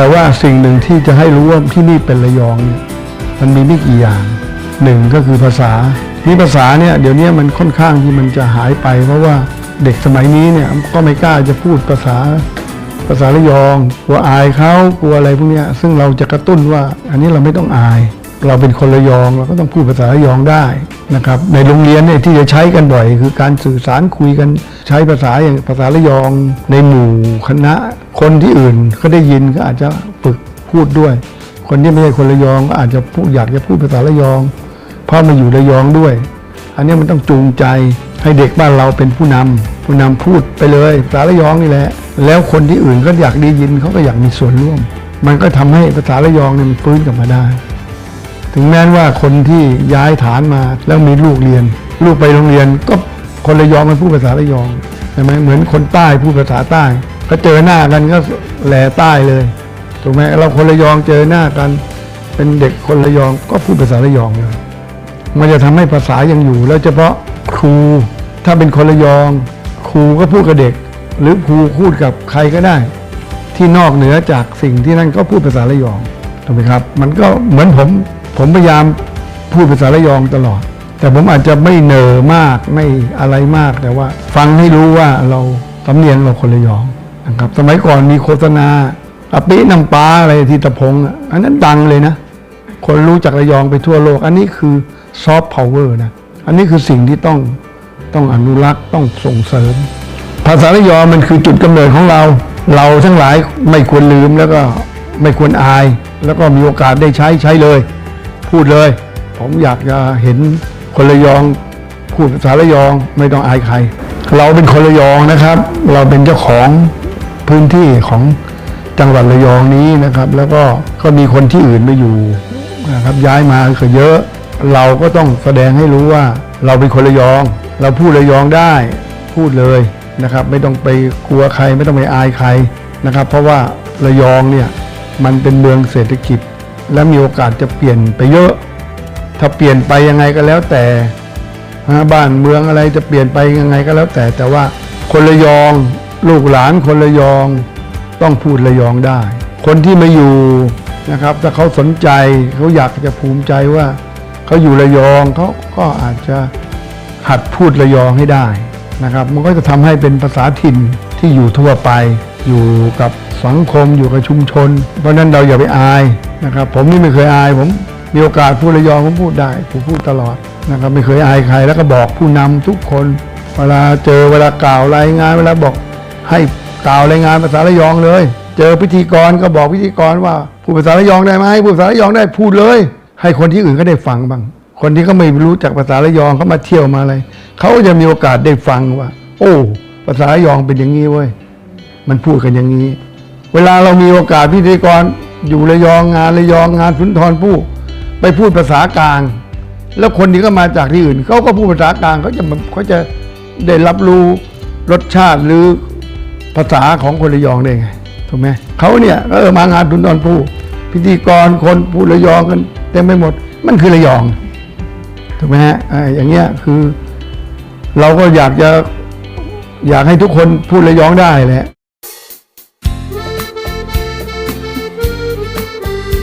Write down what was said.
แต่ว่าสิ่งหนึ่งที่จะให้รู้ว่าที่นี่เป็นระยองเนี่ยมันมีไม่กี่อย่างหนึ่งก็คือภาษานี่ภาษาเนี่ยเดี๋ยวนี้มันค่อนข้างที่มันจะหายไป เพราะว่าเด็กสมัยนี้เนี่ยก็ไม่กล้าจะพูดภาษาภาษาระยองกลัวอายเขากลัวอะไรพวกเนี้ยซึ่งเราจะกระตุ้นว่าอันนี้เราไม่ต้องอาย เราเป็นคนระยองเราก็ต้องพูดภาษาระยองได้นะครับในโรงเรียนเนี่ยที่จะใช้กันบ่อย คือการสื่อสารคุยกันใช้ภาษาอย่างภาษาระยอง ในหมู่คณะ คนที่อื่นเขาได้ยินก็อาจจะฝึกพูดด้วย คนที่ไม่ใช่คนระยองก็อาจจะพูดอยากจะพูดภาษาระยองเพราะมาอยู่ระยองด้วย อันนี้มันต้องจูงใจให้เด็กบ้านเราเป็นผู้นำผู้นำพูดไปเลยภาษาระยองนี่แหละ แล้วคนที่อื่นก็อยากได้ยินเขาก็อยากมีส่วนร่วม มันก็ทำให้ภาษาระยองเนี่ยมันฟื้นกลับมาได้ ถึงแม้ว่าคนที่ย้ายฐานมาแล้วมีลูกเรียน ลูกไปโรงเรียน ก็คนระยองมันพูดภาษาระยองใช่ไหมเหมือนคนใต้พูดภาษาใต้ก็เจอหน้ากันก็แหล่ใต้เลยถูกไหมเราคนระยองเจอหน้ากัน เป็นเด็กคนระยองก็พูดภาษาระยองเลยมันจะทำให้ภาษายังอยู่ แล้วเฉพาะครูถ้าเป็นคนระยอง ครูก็พูดกับเด็ก หรือครูพูดกับใครก็ได้ ที่นอกเหนือจากสิ่งที่นั่นก็พูดภาษาระยองถูกไหมครับ มันก็เหมือนผม ผมพยายามพูดภาษาระยองตลอด แต่ผมอาจจะไม่เนอมากไม่อะไรมากแต่ว่า ฟังให้รู้ว่าเราสำเนียงเราคนระยองนะครับสมัยก่อนมีโฆษณาอาปิน้ำปลาอะไรที่ตะพงอะอันนั้นดังเลยนะ คนรู้จักระยองไปทั่วโลก อันนี้คือซอฟต์พาวเวอร์นะอันนี้คือสิ่งที่ต้องต้องอนุรักษ์ต้องส่งเสริม ภาษาระยองมันคือจุดกำเนิดของเรา เราทั้งหลายไม่ควรลืมแล้วก็ไม่ควรอาย แล้วก็มีโอกาสได้ใช้ใช้เลย พูดเลย ผมอยากจะเห็นคนระยอง พูดภาษาระยองไม่ต้องอายใคร เราเป็นคนระยองนะครับ เราเป็นเจ้าของพื้นที่ของจังหวัดระยองนี้นะครับ แล้วก็ก็มีคนที่อื่นมาอยู่นะครับย้ายมาก็เยอะ เราก็ต้องแสดงให้รู้ว่าเราเป็นคนระยอง เราพูดระยองได้พูดเลยนะครับ ไม่ต้องไปกลัวใครไม่ต้องไปอายใครนะครับ เพราะว่าระยองเนี่ยมันเป็นเมืองเศรษฐกิจ และมีโอกาสจะเปลี่ยนไปเยอะ ถ้าเปลี่ยนไปยังไงก็แล้วแต่บ้านเมืองอะไรจะเปลี่ยนไปยังไงก็แล้วแต่ แต่ว่าคนระยองลูกหลานคนระยองต้องพูดระยองได้ คนที่มาอยู่นะครับถ้าเขาสนใจเขาอยากจะภูมิใจว่าเขาอยู่ระยองเขาก็อาจจะหัดพูดระยองให้ได้นะครับ มันก็จะทำให้เป็นภาษาถิ่นที่อยู่ทั่วไป อยู่กับสังคมอยู่กับชุมชน เพราะนั้นเราอย่าไปอาย นะครับ ผมนี่ไม่เคยอาย ผมมีโอกาสพูดระยองผมพูดได้ผมพูดตลอดนะครับไม่เคยอายใครแล้วก็บอกผู้นำทุกคน เวลาเจอเวลากล่าวรายงานเวลาบอกให้กล่าวรายงานภาษาระยองเลย เจอพิธีกรก็บอกพิธีกรว่าพูดภาษาระยองได้ไหมพูดภาษาระยองได้พูดเลย ให้คนที่อื่นก็ได้ฟังบ้าง คนที่เขาไม่รู้จักภาษาระยองเขามาเที่ยวมาอะไรเขาจะมีโอกาสได้ฟังว่า โอ้ภาษาระยองเป็นอย่างนี้เว้ยมันพูดกันอย่างนี้ เวลาเรามีโอกาสพิธีกร อยู่ระยองงานระยองงานสุนทรภู่ไปพูดภาษากลาง แล้วคนที่ก็มาจากที่อื่นเขาก็พูดภาษากลางเขาจะเขาจะได้รับรู้รสชาติหรือภาษาของคนระยองได้ไงถูกไหมเขาเนี่ยก็เออมางานสุนทรภู่พิธีกรคนพูดระยองกันเต็มไปหมดมันคือระยองถูกไหมฮะอ่าอย่างเงี้ยคือ เราก็อยากจะอยากให้ทุกคนพูดระยองได้แหละ